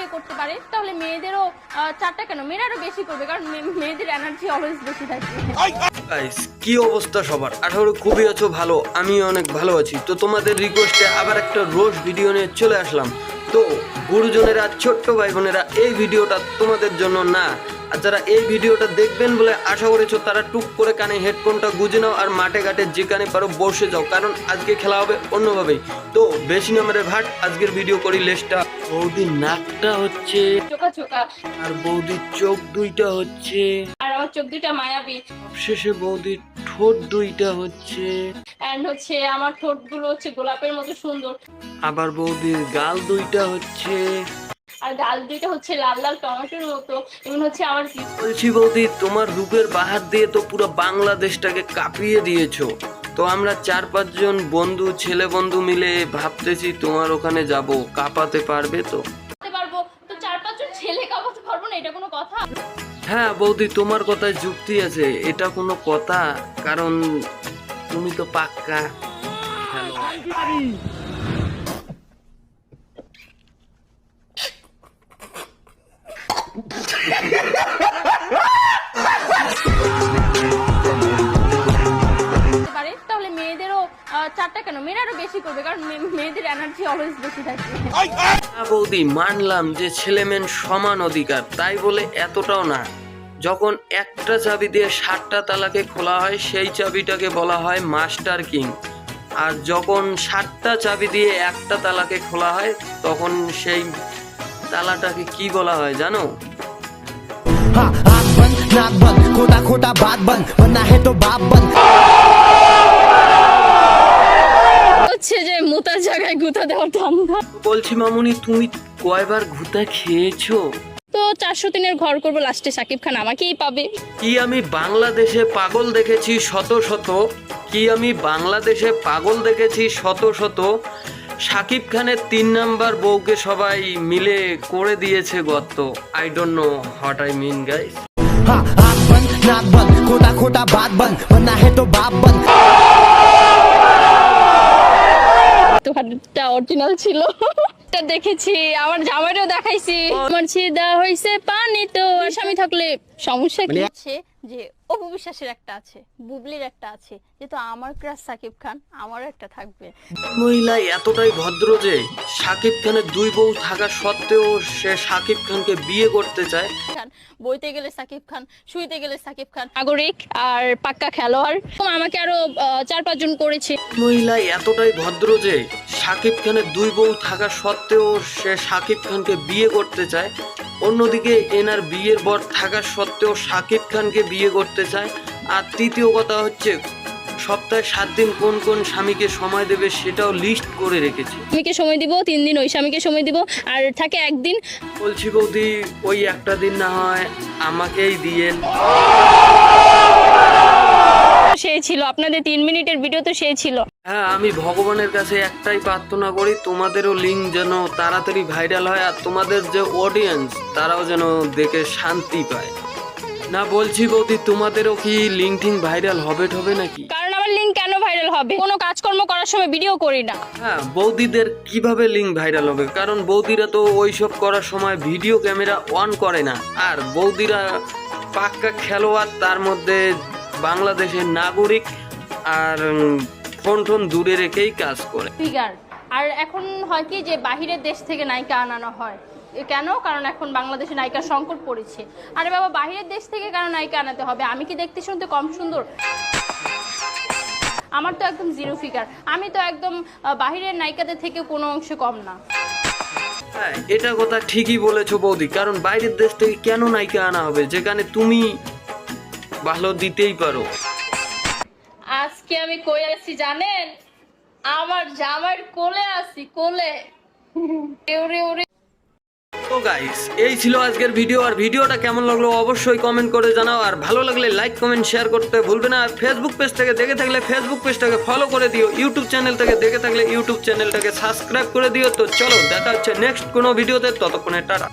বিয়ে করতে পারে, তাহলে মেয়েদেরও চারটা কেন? মেয়েরাও বেশি করবে, কারণ মেয়েদের এনার্জি অলওয়েজ বেশি থাকে। কি অবস্থা সবার? আঠারো খুবই আছো, ভালো আমি অনেক ভালো আছি। তো তোমাদের রিকোয়েস্টে আবার একটা রোজ ভিডিও নিয়ে চলে আসলাম। তো গুরুজনেরা, ছোট্ট ভাই বোনেরা এই ভিডিওটা তোমাদের জন্য না আর যারা এই ভিডিওটা দেখবেন বলে আশা করেছ তারা টুক করে কানে হেডফোনটা গুজে নাও আর মাঠে ঘাটে যেখানে পারো বসে যাও কারণ আজকে খেলা হবে অন্যভাবেই। তো বেশি নাম্বারের ভাট আজকের ভিডিও করি লেসটা বৌদির নাকটা হচ্ছে আর বৌদির চোখ দুইটা হচ্ছে। আর আমার চোখ দুটা মায়াবী। শেষে বৌদির ঠোঁট দুইটা হচ্ছে আমার ঠোঁটগুলো হচ্ছে গোলাপের মতো সুন্দর। আবার বৌদির গাল দুইটা হচ্ছে। আর গাল দুইটা হচ্ছে লাল লাল টমেটোর মতো এমন হচ্ছে আমার কি বলছি বৌদি তোমার রূপের বাহার দিয়ে তো পুরো বাংলাদেশটাকে কাঁপিয়ে দিয়েছ। তো আমরা চার পাঁচজন বন্ধু ছেলে বন্ধু মিলে ভাবতেছি তোমার ওখানে যাব কাঁপাতে পারবে তো? পারব। তো চার পাঁচজন ছেলে কামাতে পারব না এটা কোনো কথা? হ্যাঁ বৌদি তোমার কথায় যুক্তি আছে এটা কোনো কথা? কারণ তুমি তো পাক্কা। খেলোয়াড়। আহ, চারটা কেন মেয়েরাও বেশি করবে কারণ মে- মেয়েদের এনার্জি অলওয়েজ বেশি থাকে হ্যাঁ বৌদি মানলাম যে ছেলে মেন সমান অধিকার তাই বলে এতটাও না যখন একটা চাবি দিয়ে সাতটা তালাকে খোলা হয় সেই চাবিটাকে বলা হয় মাস্টার কিং আর যখন সাতটা চাবি দিয়ে একটা তালাকে খোলা হয় তখন সেই তালাটাকে কি বলা হয় জানো हाँ आग बंद नाक बंद खोटा खोटा बात बंद बनना है तो बाप बंद হচ্ছে যে মোতার জায়গায় গুতা দেওয়া ঠান্ডা বলছি মামুনি তুমি কয়বার গুতা খেয়েছো? তো চারশো দিনের ঘর করব লাস্টে সাকিব খান আমাকেই পাবে। কি আমি বাংলাদেশে পাগল দেখেছি শত শত? কি আমি বাংলাদেশে পাগল দেখেছি শত শত? সাকিব খানের তিন নাম্বার বউকে সবাই মিলে করে দিয়েছে গত I don't know what I mean guys হ্যাঁ নাক বন খোটা খোটা বাত বন বন্না হে তো বাপ বন তো হাড্রেডটা অরিজিনাল ছিল। এটা দেখেছি আমার জামাইরও দেখাইছি। আমার ছিদা হইছে পানি তো স্বামী থাকলে সমস্যা কি? হচ্ছে যে অপু বিশ্বাসের একটা আছে বুবলির একটা আছে যেহেতু আমার ক্রাশ সাকিব খান আমারও একটা থাকবে। মহিলা এতটাই ভদ্র যে সাকিব খানের দুই বউ থাকা সত্ত্বেও সে সাকিব খানকে বিয়ে করতে চায়। খান বইতে গেলে সাকিব খান শুইতে গেলে সাকিব খান। নাগরিক আর পাক্কা খেলোয়াড়। আমাকে আরও আহ, চার পাঁচজন করেছে। মহিলা এতটাই ভদ্র যে সাকিব খানের দুই বউ থাকা সত্ত্বেও সে সাকিব খানকে বিয়ে করতে চায়। অন্যদিকে এনার বিয়ের বর থাকা সত্ত্বেও সাকিব খানকে বিয়ে করতে চায়। আর তৃতীয় কথা হচ্ছে সপ্তাহে সাত দিন কোন কোন স্বামীকে সময় দেবে সেটাও লিস্ট করে রেখেছে। স্বামীকে সময় দিব তিন দিন ওই স্বামীকে সময় দিব আর থাকে একদিন বলছি বৌদি ওই একটা দিন না হয় আমাকেই দিয়েন। সে ছিল আপনাদের তিন মিনিটের ভিডিও তো সে ছিল। হ্যাঁ আমি ভগবানের কাছে একটাই প্রার্থনা করি তোমাদেরও লিঙ্ক যেন তাড়াতাড়ি ভাইরাল হয় আর তোমাদের যে অডিয়েন্স তারাও যেন দেখে শান্তি পায়। না বলছি বৌদি তোমাদেরও কি লিঙ্ক টিং ভাইরাল হবে হবে নাকি? কারণ আমার লিঙ্ক কেন ভাইরাল হবে? কোনো কাজকর্ম করার সময় ভিডিও করি না। হ্যাঁ বৌদিদের কীভাবে লিঙ্ক ভাইরাল হবে? কারণ বৌদিরা তো ওইসব করার সময় ভিডিও ক্যামেরা অন করে না। আর বৌদিরা পাক্কা খেলোয়াড় তার মধ্যে বাংলাদেশের নাগরিক আর উম, ফোন টোন দূরে রেখেই কাজ করে। ফিগার। আর এখন হয় কি যে বাহিরের দেশ থেকে নায়িকা আনানো হয়। কেন? কারণ এখন বাংলাদেশে নায়িকার সংকট পড়েছে। আরে বাবা বাহিরের দেশ থেকে কেন নায়িকা আনাতে হবে? আমি কি দেখতে শুনতে কম সুন্দর? আমার তো একদম জিরো ফিগার। আমি তো একদম বাহিরের নায়িকাদের থেকে কোনো অংশে কম না। হ্যাঁ এটা কথা ঠিকই বলেছ বৌদি। কারণ বাইরের দেশ থেকে কেন নায়িকা আনা হবে? যেখানে তুমি ভালো দিতেই পারো। আজকে আমি কই আছি জানেন? আমার জামার কোলে আছি, কোলে। এই ছিল আজকের ভিডিও আর ভিডিওটা কেমন লাগল অবশ্যই কমেন্ট করে জানাও, আর ভালো লাগলে লাইক কমেন্ট শেয়ার করতে ভুলবে না, আর ফেসবুক পেজ থেকে দেখে থাকলে ফেসবুক পেজটাকে ফলো করে দিও ইউটিউব চ্যানেল থেকে দেখে থাকলে ইউটিউব চ্যানেলটাকে সাবস্ক্রাইব করে দিও। তো চলো, দেখা হচ্ছে নেক্সট কোনো ভিডিওতে ততক্ষণে, টাটা।